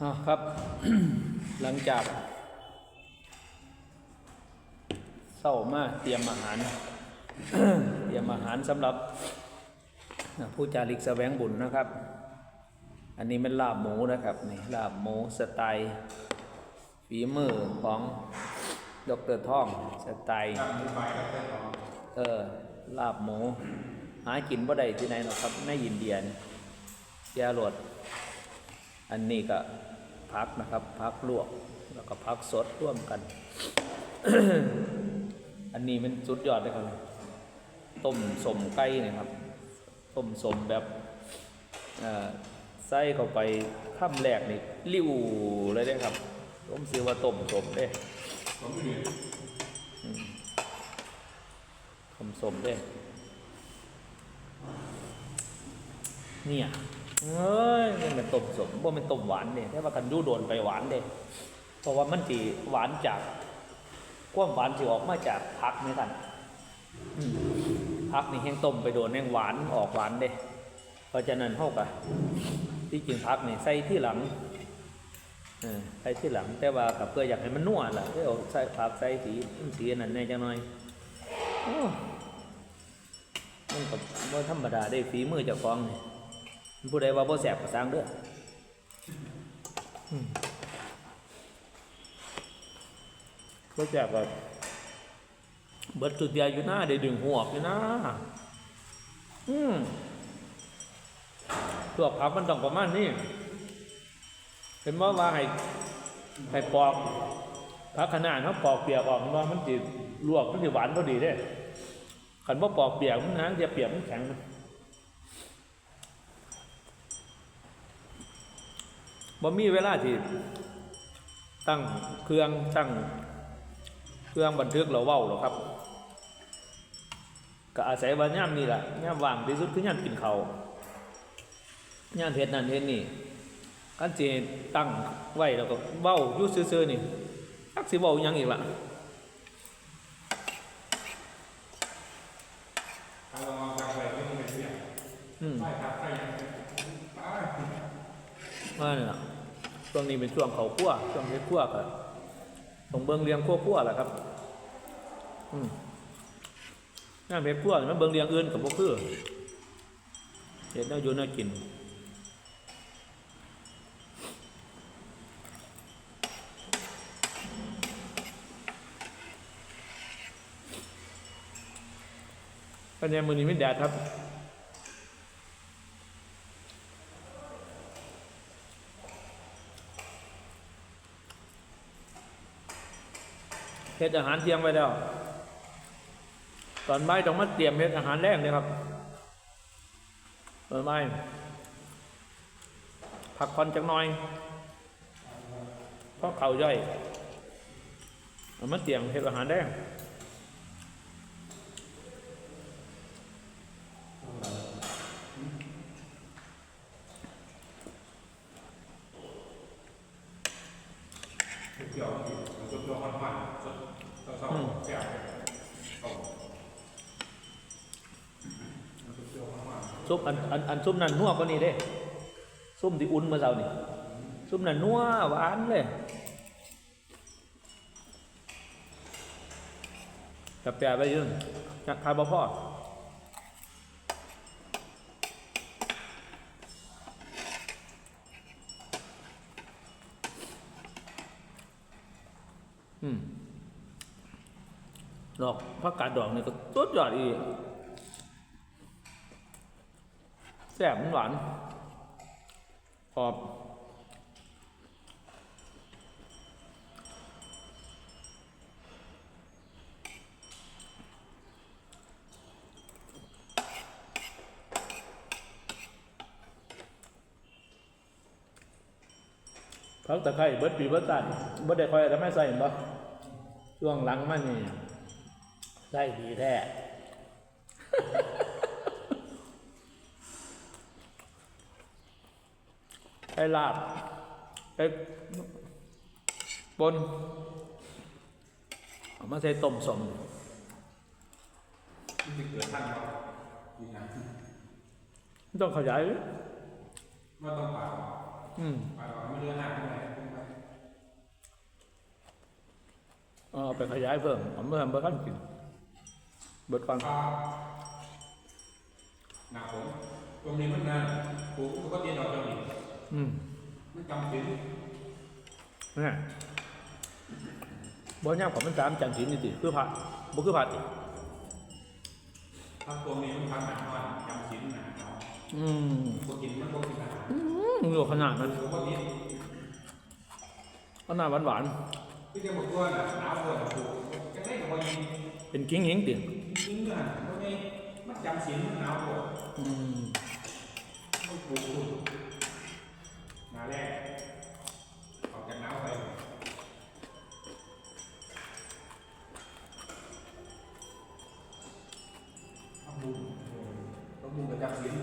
ครับ หลังจากเศร้ามาเตรียมอาหาร เตรียมอาหารสำหรับผู้จาริกแสวงบุญนะครับ อันนี้เป็นลาบหมูนะครับนี่ลาบหมูสไตล์ฝีมือของดรท่องสไตล์เออลาบหมู หากินบ่ได้ที่ไหนหรอกครับในอินเดียนแย่รวดอันนี้ก็ พักนะครับพักลวกแล้วก็พักสดร่วมกัน อันนี้มันสุดยอดเลยครับต้มสมไก่เนี่ยครับต้มสมแบบใส่เข้าไปข้ามแรกนี่ริ้วเลยได้ครับผมซื้อว่าต้มสมเด้ต้มสมเด้เนี่ย เอ้ยนี่มันต้มสมบ่เป็นต้มหวานเด้แต่ว่ากันดูโดนไปหวานเด้เพราะว่ามันสิหวานจากความหวานที่ออกมาจากผักนี่ท่านอืมผักนี่แห้งต้มไปโดนแห้งหวานออกหวานเด้เพราะฉะนั้นเฮากะที่จริงผักนี่ใส่ที่หลังอใส่ที่หลัง แต่ว่ากับเพื่ออยากให้มันนัวล่ะก็เอาใส่ผักใส่สีสีนั้นแน่จังหน่อยมันก็บ่ธรรมดาได้ฝีมือเจ้าของนี่ ผู้ใดว่าบ่แสบก็สร้างเด้ออืมบ่แสบก็เบิดจุดเดียวอยู่นะได้ดึงหัวออกอยู่นะอืมตัวผักมันต้องประมาณนี้เห็นว่าว่าให้ให้ปอกผักขนาดเขาปอกเปียกออกมันว่ามันจิลวกมันจะหวานพอดีเด้ขันว่าปอกเปียกมันนะจะเปียกมันแข็ง บ่มีเวลาที่ตั้งเครื่องตั้งเครื่องบันทึกเราเว้าหรอกครับก็อาศัยวันย่ำนี่แหละย่ำว่างที่สุดคือย่ามกินเขาวงานเฮ็ดนั่นเฮ็ดนี่กันเจตั้งไว้แล้วก็เว้ายุ่ซื่อๆนี่อักสิเว้ายังอีกล่ะางเราทางไปไม่ต้องไปเสี่ยง อืม ใช่ครับใช่ยังไป ว่านี่ล่ะ ช่วงนี้เป็นช่วงเขาคั่วช่วงเฮ็ดคั่วก็ต้องเบิ่งเรียงคั่วคั่วๆล่ะครับ อืมงาเฮ็ดคั่วมันเบิ่งเรียงอื่นก็บ่คือเฮ็ดแนวอยู่แนวกินปัญญามือนี้ไม่แดดครับ เฮ็ดอาหารเที่ยงไว้แล้ว ตอนบ่ายต้องมาเตรียมเฮ็ดอาหารแรกเลยครับตอนบ่ายพักผ่อนจังหน่อยเพราะเขาย่อยเอามาเตรียมเฮ็ดอาหารแรก เกี่ยวสุดตัวมันมันสุดตัวสองแก่สองสุดตัวมันมันซุปอันอันอันซุปนั่นนัวกว่านี้เด้ซุปที่อุ่นเมื่อเช้านี่ซุปนั่นนัวหวานเลยกับแต่ไปยืนนักทานบ่พออืม ดอกผักกาดดอกนี่ก็สุดยอดอีกแซ่บมันหวานกรอบพักตะไคร้เบิดปีเบิดตันเบิดได้คอยทำให้ใส่บ่ช่วงหลังมันนี่ ใส่ดีแท้ไปลาบไปปนเอามาใส่ต้มสมที่จะเกิดท่านเราดีนะต้องขยายว่าต้องปากออืมไปก่อนไม่เรือหน้าตรงไหนตรงไหนเอาไปขยายเพิ่มผมเมื่อเมื่อขั้นกิน เบิดก่อนปลาหนักผมตรงนี้มันนานปลูกปกติเราจะมีอืมมันจำเป็นนี่บ่ยากกว่ามันสามจังสินนี่ติคือผัดบ่คือผัดติถ้าตัวนี้มันทำหนักมันจำสินหนาเนาะอืมปกติมันปกติอาหารอืมอยู่ขนาดนั้นปกติขนาดหวานพี่จะบอกว่าหนาวเลยปลูกจะได้กับวันนี้ๆเป็นกิ้งหิงติจ ริงๆนะเพราะนี่มันจำสินมันหนาวกว่าอืมมันปลูกคุณหนาแรกออกจากหนาวไปต้องบุญต้องบุญกับจำสิน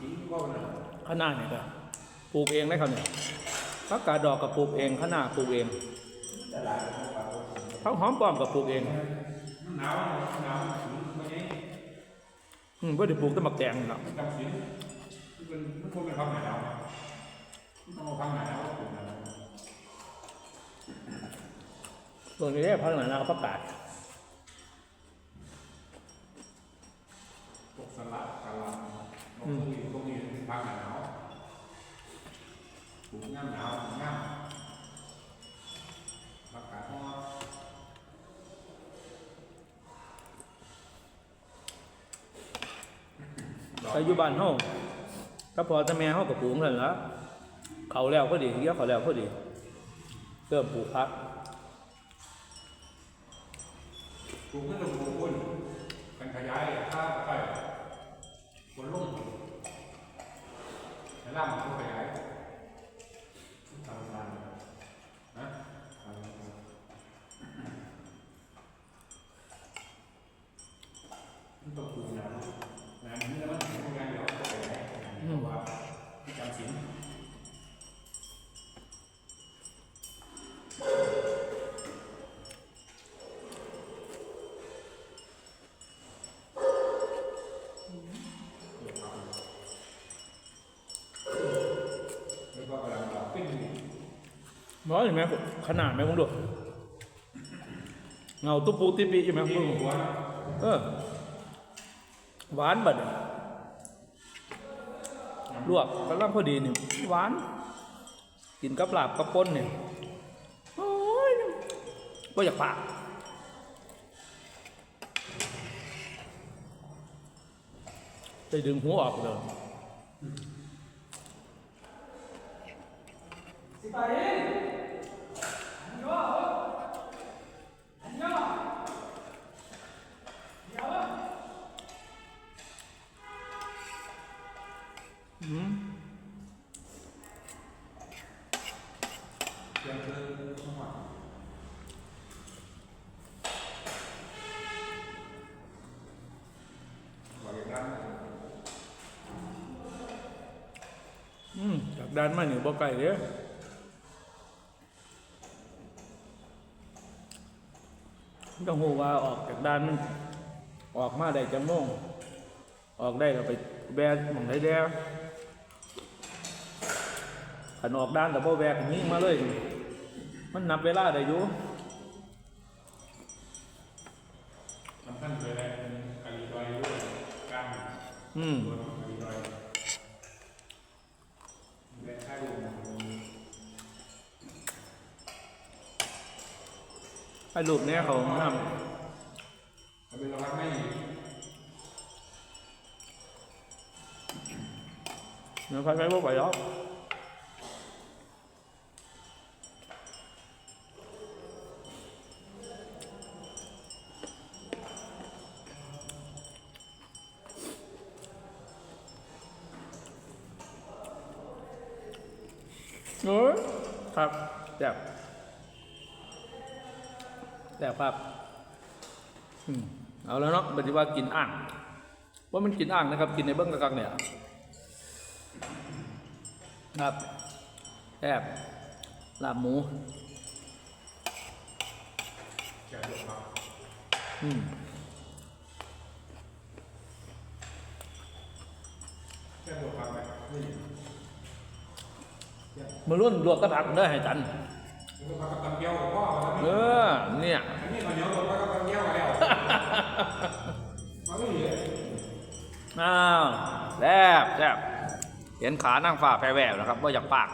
จริงก็นะขนาดนี่ก็ปลูกเองได้ครับเนี่ยผักกาดดอกก็ปลูกเองขนาดปลูกเองผักหอมป้อมก็ปลูกเองมัน หนาวมันหนาวมันถึงมันไงอืมบ่ได้ปลูกแต่หมักแตงเนาะมันจำสินมันเป็นมันควรเป็นความหนาวนะมันต้องเอาความหนาวปลูกหนาวส่วนนี้ได้พักหนานาผักกาดพวกสลัดกะหล่ำพวกนี้พวกนี้เป็นภาคหนาวปลูกง่ามหนาวง่าม แต่อยู่บ้านเฮาถ้าพอถ้าแม่เฮากับปลูกนั่นละเขาแล้วพอดีเกี่ยเขาแล้วพอดีเริ่มปลูกผักปลูกไม่ต้องปลูกคนกันขยายค่าไปคนลุ่มแล้วมันก็ขยาย บ่เห็นไหมขนาดไหมมึงดูเงาตุ๊ปูติปิอยู่ไหมมึงหัวเออหวานบัดลวกกำลังพอดีนี่หวาน กินกับลาบกับป่นเนี่ยโอ้ยก็อยากปากได้ดึงหัวออกเลยอื ด้านมาหนิบ่ไก่เด้อต้องหูว่าออกจากด้านมันออกมาได้จังโมงออกได้ก็ไปแบกหมองได้แด้ขันออกด้านแต่พอแบกนี้มาเลย มันนับเวลาได้อยู่มันท่านเคยได้เป็นกะหรี่ดอยด้วยกันอืม ไอ้รูปเนี้ยเขาทมันเป็นรักไม่ำเนื้อไฟไฟบ่ไหวแล้วเอ้ยครับแซ่บ แซ่บครับอืมเอาแล้วเนาะปฏิว่ากินอ่างว่ามันกินอ่างนะครับ กินในเบื้องกลางๆเนี่ยครับแอบลาบหมูแก่ตัวครับอืมแก่ตัวครับไปนี่มารุ่นรวมกระผักเด้อให้จัน มันก็กับตำเกี๊ยวกับพ่อมาเออ เนี่ย อันนี้ข้าวเหนียวกับกับตำเกี๊ยวมาแล้วมาไม่เหลืออ้าวแซ่บแซ่บเห็นขานั่งฝ่าแปรแหววนะครับว่าอยากปาก